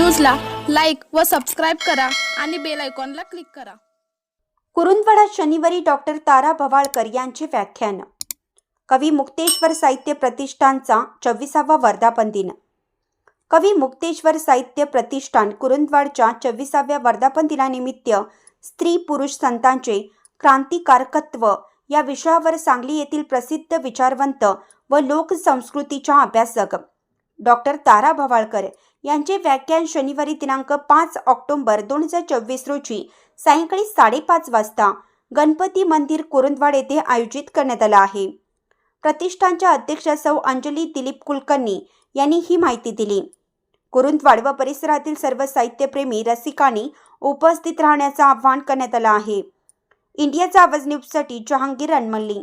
व सबस्क्राईब करा आणि बेल आयकॉनला क्लिक करा. कुरुंदवाडा शनिवारी डॉक्टर तारा भवाळकर यांचे व्याख्यान. कवी मुक्तेश्वर साहित्य प्रतिष्ठानचा चोवीसावा वर्धापन दिन कवी मुक्तेश्वर साहित्य प्रतिष्ठान कुरुंदवाडच्या चोवीसाव्या वर्धापन दिनानिमित्त स्त्री पुरुष संतांचे क्रांतिकारकत्व या विषयावर सांगली येथील प्रसिद्ध विचारवंत व लोकसंस्कृतीच्या अभ्यासक डॉक्टर तारा भवाळकर यांचे व्याख्यान शनिवारी दिनांक पाच ऑक्टोंबर दोन हजार चोवीस रोजी सायंकाळी साडेपाच वाजता गणपती मंदिर कुरुंदवाड येथे आयोजित करण्यात आलं आहे. प्रतिष्ठानच्या अध्यक्षा सौ अंजली दिलीप कुलकर्णी यांनी ही माहिती दिली. कुरुंदवाड व परिसरातील सर्व साहित्यप्रेमी रसिकांनी उपस्थित राहण्याचं आवाहन करण्यात आलं आहे. इंडियाचा आवाज न्यूजसाठी जहांगीर अनमल्ली.